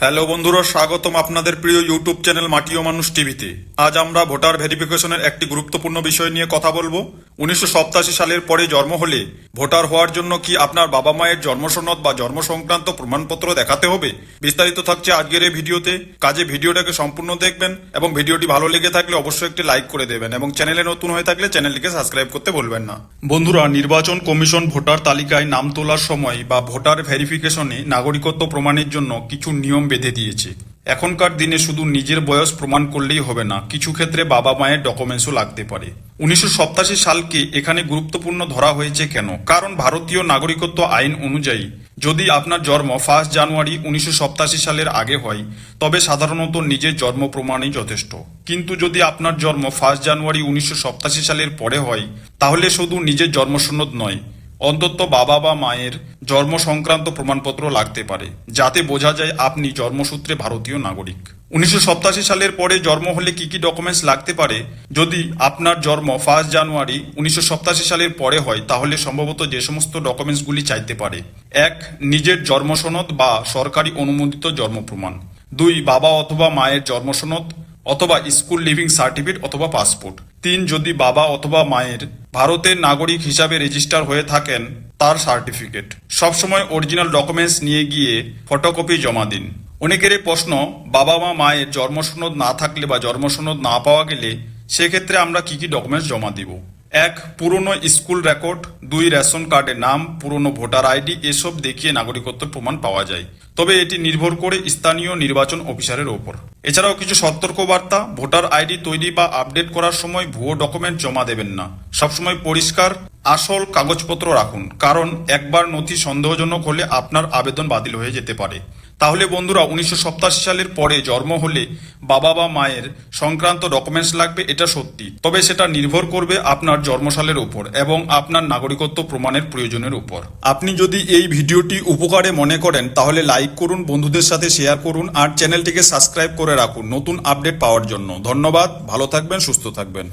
Hello বন্ধুরা, স্বাগতম আপনাদের প্রিয় ইউটিউব চ্যানেল মাটিও মানুষ টিভিতে। আজ আমরা ভোটার ভেরিফিকেশনের একটি গুরুত্বপূর্ণ বিষয় নিয়ে কথা বলব। উনিশশো সাতাশি সালের পরে জন্ম হলে ভোটার হওয়ার জন্য কি আপনার বাবা মায়ের জন্মসনদ বা জন্ম সংক্রান্ত প্রমাণপত্র দেখাতে হবে? বিস্তারিত থাকছে আজকের এই ভিডিওতে। কাজে ভিডিওটাকে সম্পূর্ণ দেখবেন এবং ভিডিওটি ভালো লেগে থাকলে অবশ্যই একটি লাইক করে দেবেন এবং চ্যানেলে নতুন হয়ে থাকলে চ্যানেলটিকে সাবস্ক্রাইব করতে ভুলবেন না। বন্ধুরা, নির্বাচন কমিশন ভোটার তালিকায় নাম তোলার সময় বা ভোটার ভেরিফিকেশনে নাগরিকত্ব প্রমাণের জন্য কিছু নিয়ম বেঁধে দিয়েছে। এখনকার দিনে শুধু নিজের বয়স প্রমাণ করলেই হবে না, কিছু ক্ষেত্রে বাবা মায়ের ডকুমেন্টসও লাগতে পারে। উনিশশো সালকে এখানে গুরুত্বপূর্ণ ধরা হয়েছে কেন? কারণ ভারতীয় নাগরিকত্ব আইন অনুযায়ী, যদি আপনার জন্ম ফার্স্ট জানুয়ারি উনিশশো সাতাশি সালের আগে হয়, তবে সাধারণত নিজের জন্ম প্রমাণই যথেষ্ট। কিন্তু যদি আপনার জন্ম ফার্স্ট জানুয়ারি উনিশশো সাতাশি সালের পরে হয়, তাহলে শুধু নিজের জন্মসনদ নয়, অন্তত বাবা বা মায়ের জন্ম সংক্রান্ত প্রমাণপত্র লাগতে পারে, যাতে বোঝা যায় আপনি জন্মসূত্রে ভারতীয় নাগরিক। উনিশশো সাতাশি সালের পরে জন্ম হলে কি কি ডকুমেন্টস লাগতে পারে? যদি আপনার জন্ম ফার্স্ট জানুয়ারি উনিশশো সাতাশি সালের পরে হয়, তাহলে সম্ভবত যে সমস্ত ডকুমেন্টসগুলি চাইতে পারে। এক, নিজের জন্মসনদ বা সরকারি অনুমোদিত জন্ম প্রমাণ। দুই, বাবা অথবা মায়ের জন্মসনদ অথবা স্কুল লিভিং সার্টিফিকেট অথবা পাসপোর্ট। তিন, যদি বাবা অথবা মায়ের ভারতের নাগরিক হিসাবে রেজিস্টার হয়ে থাকেন তার সার্টিফিকেট। সবসময় অরিজিনাল ডকুমেন্টস নিয়ে গিয়ে ফটোকপি জমা দিন। অনেকেরই প্রশ্ন, বাবা মা মায়ের জন্মসনদ না থাকলে বা জন্মসনদ না পাওয়া গেলে, সেক্ষেত্রে আমরা কি কি ডকুমেন্টস জমা দিব? এক পুরনো স্কুল রেকর্ড, দুই রেশন কার্ডের নাম, পুরনো ভোটার আইডি, এসব দেখিয়ে নাগরিকত্ব প্রমাণ পাওয়া যায়। তবে এটি নির্ভর করে স্থানীয় নির্বাচন অফিসারের ওপর। এছাড়াও কিছু সতর্কবার্তা, ভোটার আইডি তৈরি বা আপডেট করার সময় ভুয়ো ডকুমেন্ট জমা দেবেন না। সবসময় পরিষ্কার আসল কাগজপত্র রাখুন, কারণ একবার নথি সন্দেহজনক হলে আপনার আবেদন বাতিল হয়ে যেতে পারে। তাহলে বন্ধুরা, উনিশশো সাতাশি সালের পরে জন্ম হলে বাবা বা মায়ের সংক্রান্ত ডকুমেন্টস লাগবে, এটা সত্যি। তবে সেটা নির্ভর করবে আপনার জন্মসালের উপর এবং আপনার নাগরিকত্ব প্রমাণের প্রয়োজনের উপর। আপনি যদি এই ভিডিওটি উপকারে মনে করেন, তাহলে লাইক করুন, বন্ধুদের সাথে শেয়ার করুন আর চ্যানেলটিকে সাবস্ক্রাইব করে রাখুন নতুন আপডেট পাওয়ার জন্য। ধন্যবাদ, ভালো থাকবেন, সুস্থ থাকবেন।